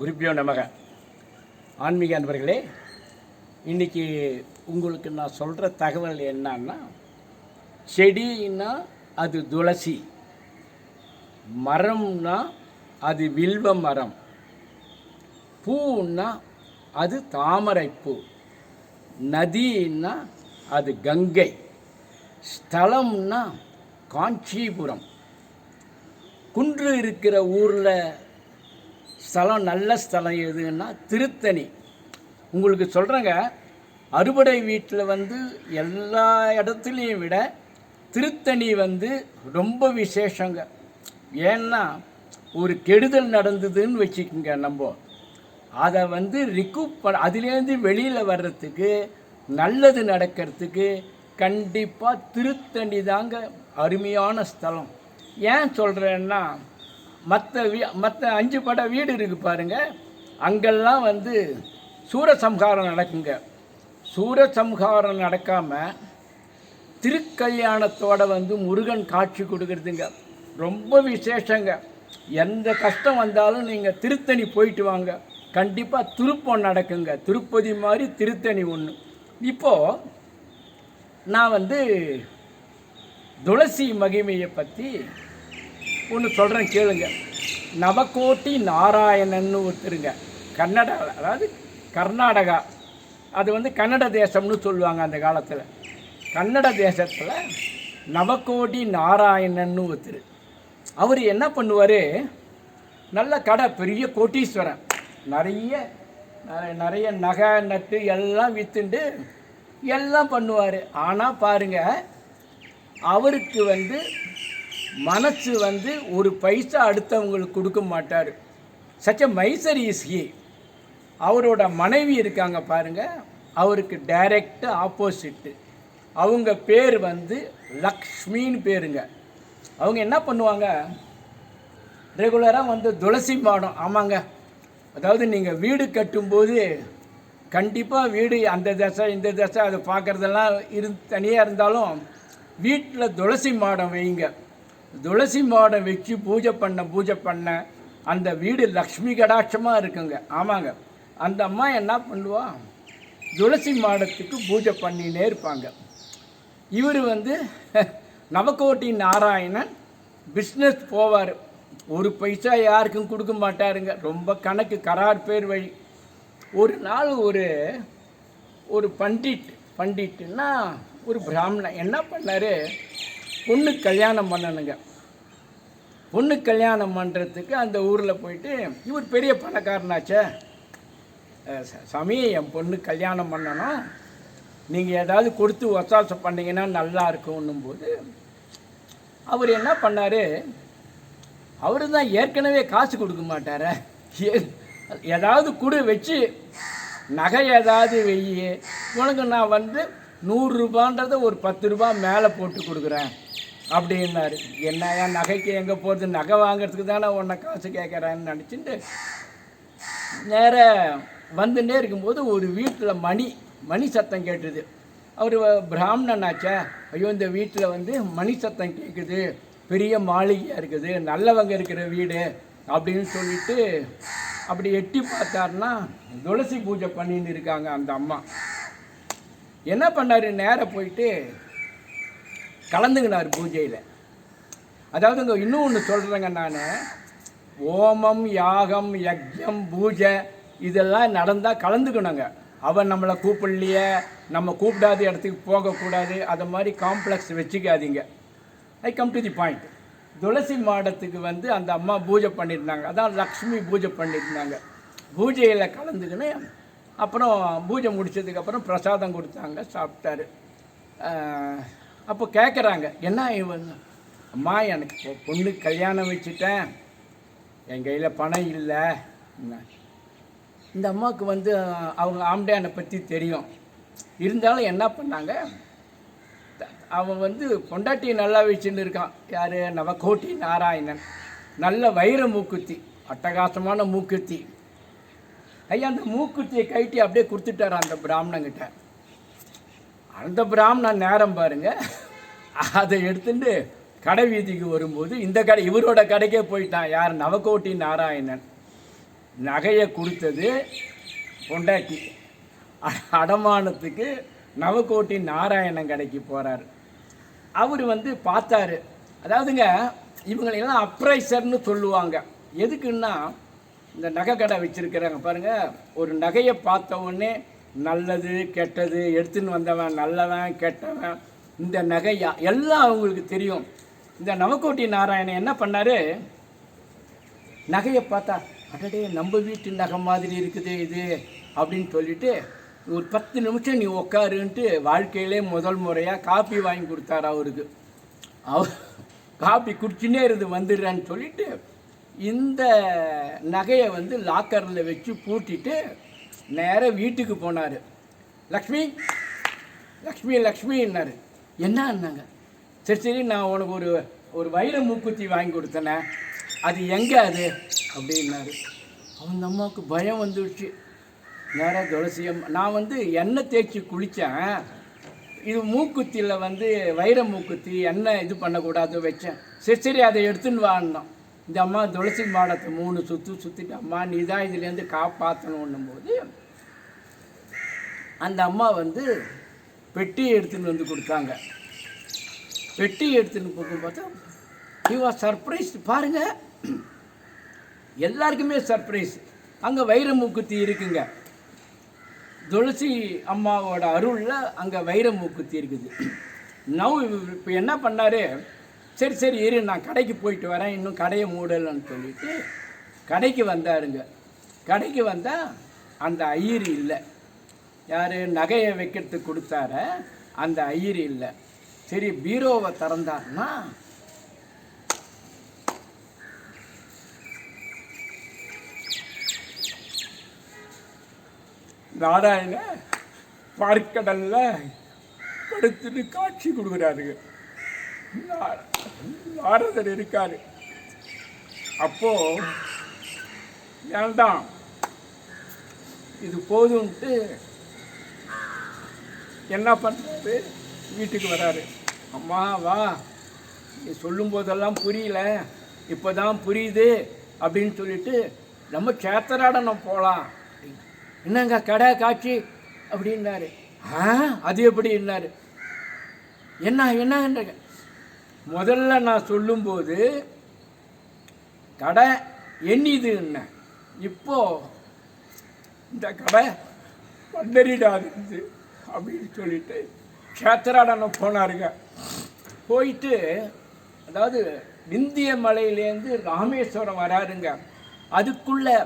குருப்பியோ நமக. ஆன்மீக அன்பர்களே இன்றைக்கி உங்களுக்கு நான் சொல்கிற தகவல் என்னன்னா செடின்னா அது துளசி மரம்னா அது வில்வ மரம் பூன்னா அது தாமரைப்பூ நதின்னா அது கங்கை ஸ்தலம்னா காஞ்சிபுரம். குன்று இருக்கிற ஊரில் ஸ்தலம் நல்ல ஸ்தலம் எதுன்னா திருத்தணி. உங்களுக்கு சொல்கிறேங்க அறுபடை வீட்டில் வந்து எல்லா இடத்துலையும் விட திருத்தணி வந்து ரொம்ப விசேஷங்க. ஏன்னா ஒரு கெடுதல் நடந்ததுன்னு வச்சுக்கோங்க நம்ம. அதை வந்து ரிக்கூப் பண்ண அதுலேருந்து வெளியில் வர்றதுக்கு நல்லது நடக்கிறதுக்கு கண்டிப்பாக திருத்தணி தாங்க அருமையான ஸ்தலம். ஏன் சொல்கிறேன்னா மற்ற வீ மற்ற அஞ்சு பட வீடு இருக்குது பாருங்க. அங்கெல்லாம் வந்து சூரசம்ஹாரம் நடக்குங்க. சூரசம்ஹாரம் நடக்காமல் திருக்கல்யாணத்தோட வந்து முருகன் காட்சி கொடுக்குறதுங்க. ரொம்ப விசேஷங்க. எந்த கஷ்டம் வந்தாலும் நீங்கள் திருத்தணி போயிட்டு வாங்க. கண்டிப்பாக திருப்பம் நடக்குங்க. திருப்பதி மாதிரி திருத்தணி ஒன்று இப்போது நான் வந்து துளசி மகிமையை பற்றி ஒன்று சொல்கிறேன் கேளுங்க. நவகோட்டி நாராயணன்னு ஒருத்தருங்க. கன்னடா அதாவது கர்நாடகா. அது வந்து கன்னட தேசம்னு சொல்லுவாங்க அந்த காலத்தில். கன்னட தேசத்தில் நவகோடி நாராயணன்னு ஒருத்தர். அவர் என்ன பண்ணுவார்? நல்ல கடை பெரிய கோட்டீஸ்வரன். நிறைய நிறைய நகை நட்டு எல்லாம் விற்றுண்டு எல்லாம் பண்ணுவார். ஆனால் பாருங்கள் அவருக்கு வந்து மனசு வந்து ஒரு பைசா அடுத்தவங்களுக்கு கொடுக்க மாட்டார். சச்ச மைசர் இஸ் ஹி அவரோட மனைவி இருக்காங்க பாருங்கள் அவருக்கு டைரக்ட் ஆப்போசிட்டு அவங்க பேர் வந்து லக்ஷ்மின்னு பேருங்க. அவங்க என்ன பண்ணுவாங்க? ரெகுலராக வந்து துளசி மாடம் ஆமாங்க. அதாவது நீங்கள் வீடு கட்டும்போது கண்டிப்பாக வீடு அந்த தசை இந்த தசை அதை பார்க்குறதெல்லாம் இரு தனியாக இருந்தாலும் வீட்டில் துளசி மாடம் வைங்க. துளசி மாடை வச்சு பூஜை பண்ண பூஜை பண்ண அந்த வீடு லக்ஷ்மி கடாட்சமாக இருக்குங்க. ஆமாங்க. அந்த அம்மா என்ன பண்ணுவா? துளசி மாடத்துக்கு பூஜை பண்ணினே இருப்பாங்க. இவர் வந்து நவக்கோட்டி நாராயணன் பிஸ்னஸ் போவார். ஒரு பைசா யாருக்கும் கொடுக்க மாட்டாருங்க. ரொம்ப கணக்கு கரார் பேர் வழி. ஒரு நாள் ஒரு ஒரு பண்டிட் பண்டிட்டுன்னா ஒரு பிராமணன் என்ன பண்ணார்? பொண்ணு கல்யாணம் பண்ணணுங்க. பொண்ணு கல்யாணம் பண்ணுறதுக்கு அந்த ஊரில் போயிட்டு இவர் பெரிய பணக்காரனாச்சே. ச- சாமி என் பொண்ணு கல்யாணம் பண்ணணும் நீங்கள் ஏதாவது கொடுத்து ஒத்தாசம் பண்ணிங்கன்னா நல்லா இருக்கும்னும் போது அவர் என்ன பண்ணார்? அவர் தான் ஏற்கனவே காசு கொடுக்க மாட்டாரே. ஏதாவது கொடு வச்சு நகை ஏதாவது வெய்யி உனக்கு நான் வந்து நூறுரூபான்றதை ஒரு பத்து ரூபா மேலே போட்டு கொடுக்குறேன். அப்படின்னாரு. என்னையா நகைக்கு எங்கே போகிறது நகை வாங்குறதுக்கு தானே உன்னை காசு கேட்குறான்னு நினச்சிட்டு நேர வந்துட்டே இருக்கும்போது ஒரு வீட்டில் மணி மணி சத்தம் கேட்டுது. அவர் பிராமணனாச்சே ஐயோ இந்த வீட்டில் வந்து மணி சத்தம் கேட்குது பெரிய மாளிகையாக இருக்குது. நல்லவங்க இருக்கிற வீடு அப்படின்னு சொல்லிட்டு அப்படி எட்டி பார்த்தாருன்னா துளசி பூஜை பண்ணின்னு இருக்காங்க அந்த அம்மா. என்ன பண்ணார்? நேராக போயிட்டு கலந்துக்கினார் பூஜையில். அதாவது இங்கே இன்னும் ஒன்று சொல்கிறேங்க நான். ஓமம் யாகம் யஜ்யம் பூஜை இதெல்லாம் நடந்தால் கலந்துக்கணுங்க. அவன் நம்மளை கூப்பிடலையே நம்ம கூப்பிடாத இடத்துக்கு போகக்கூடாது அதை மாதிரி காம்ப்ளெக்ஸ் வச்சுக்காதீங்க. I come to the point துளசி மாடத்துக்கு வந்து அந்த அம்மா பூஜை பண்ணியிருந்தாங்க அதான் லக்ஷ்மி பூஜை பண்ணியிருந்தாங்க பூஜையில் கலந்துக்கின்னு அப்புறம் பூஜை முடிச்சதுக்கப்புறம் பிரசாதம் கொடுத்தாங்க சாப்பிட்டாரு. அப்போ கேட்குறாங்க என்ன இவன்? அம்மா எனக்கு பொண்ணு கல்யாணம் வச்சுட்டேன். என் கையில் பணம் இல்லை. இந்த அம்மாவுக்கு வந்து அவங்க ஆம்டையானை பற்றி தெரியும். இருந்தாலும் என்ன பண்ணாங்க? அவன் வந்து பொண்டாட்டியை நல்லா வச்சுன்னு இருக்கான். யார்? நவகோட்டி நாராயணன். நல்ல வைர மூக்குத்தி அட்டகாசமான மூக்குத்தி. ஐயா அந்த மூக்குத்தியை கைட்டி அப்படியே கொடுத்துட்டாரு அந்த பிராமணங்கிட்ட? அந்த பிராமணன் நேரம் பாருங்கள் அதை எடுத்துட்டு கடை வீதிக்கு வரும்போது இந்த கடை இவரோட கடைக்கே போயிட்டான். யார்? நவகோட்டி நாராயணன். நகையை கொடுத்தது பொண்டாட்டி. அ- அடமானத்துக்கு நவகோட்டி நாராயணன் கடைக்கு போகிறார் அவர் வந்து பார்த்தாரு. அதாவதுங்க இவங்களெல்லாம் அப்ரைசர்னு சொல்லுவாங்க. எதுக்குன்னா இந்த நகை கடை வச்சுருக்கிறாங்க பாருங்கள் ஒரு நகையை பார்த்த உடனே நல்லது கெட்டது எடுத்துன்னு வந்தவன் நல்லவன் கெட்டவன் இந்த நகையா எல்லாம் அவங்களுக்கு தெரியும். இந்த நவக்கோட்டி நாராயணன் என்ன பண்ணார்? நகையை பார்த்தா அடடே நம்ம வீட்டு நகை மாதிரி இருக்குது இது அப்படின்னு சொல்லிட்டு ஒரு பத்து நிமிஷம் நீ உக்காருன்ட்டு வாழ்க்கையிலே முதல் முறையாக காப்பி வாங்கி கொடுத்தாரு அவருக்கு. அவர் காப்பி குடிச்சுனே இருந்து வந்துடுறேன்னு சொல்லிட்டு இந்த நகையை வந்து லாக்கரில் வச்சு பூட்டிட்டு நேராக வீட்டுக்கு போனார். லக்ஷ்மி லக்ஷ்மி லக்ஷ்மின்னாரு என்னன்னாங்க சரி சரி நான் உனக்கு ஒரு ஒரு வைர மூக்குத்தி வாங்கி கொடுத்தேனே. அது எங்கே அது? அப்படின்னாரு. அந்த அம்மாவுக்கு பயம் வந்துடுச்சு நேராக துளசியம் நான் வந்து எண்ணெய் தேய்ச்சி குளித்தேன் இது மூக்குத்தியில் வந்து வைர மூக்குத்தி எண்ணெய் இது பண்ணக்கூடாது வச்சேன். சரி சரி அதை எடுத்துன்னு வாங்கினோம் இந்த அம்மா துளசி மாடத்தை மூணு சுற்று சுற்றிட்டு அம்மா நீ தான் இதுலேருந்து காப்பாற்றணுன்னும் போது அந்த அம்மா வந்து பெட்டி எடுத்துன்னு வந்து கொடுத்தாங்க. பெட்டி எடுத்துன்னு போகும் பார்த்தா ஹி வாஸ் சர்ப்ரைஸ் பாருங்க. எல்லாருக்குமே சர்ப்ரைஸ் அங்கே வைரமூக்குத்தி இருக்குங்க. துளசி அம்மாவோட அருளில் அங்கே வைரமூக்குத்தி இருக்குது. நவ் இப்போ என்ன பண்ணாரு? சரி சரி இரு நான் கடைக்கு போயிட்டு வரேன். இன்னும் கடையை மூடலைன்னு சொல்லிட்டு கடைக்கு வந்தாருங்க. கடைக்கு வந்தால் அந்த ஐயர் இல்லை. யார்? நகையை வைக்கிறதுக்கு கொடுத்தார. அந்த ஐயர் இல்லை. சரி பீரோவை திறந்தாருன்னா? நாராயண பார்க்கடல்ல படுத்துட்டு காட்சி கொடுக்குறாருங்க. நாரதர் இருக்காரு. அப்போ வேண்டாம். இது போதும்ட்டு என்ன பண்ணுறது வீட்டுக்கு வராரு. அம்மா வா. நீ சொல்லும்போதெல்லாம் புரியல. இப்போ தான் புரியுது அப்படின்னு சொல்லிட்டு நம்ம சேத்தராடனம் போகலாம் என்னங்க கடை காட்சி? அப்படின்னாரு. ஆ அது எப்படின்னாரு என்ன என்னங்க முதல்ல நான் சொல்லும்போது கடை எண்ணிதுன்ன. இப்போ இந்த கடை பண்டறிடாது அப்படின்னு சொல்லிட்டு கேத்திராடனம் போனாருங்க. போயிட்டு அதாவது விந்திய மலையிலேருந்து ராமேஸ்வரம் வராருங்க. அதுக்குள்ளே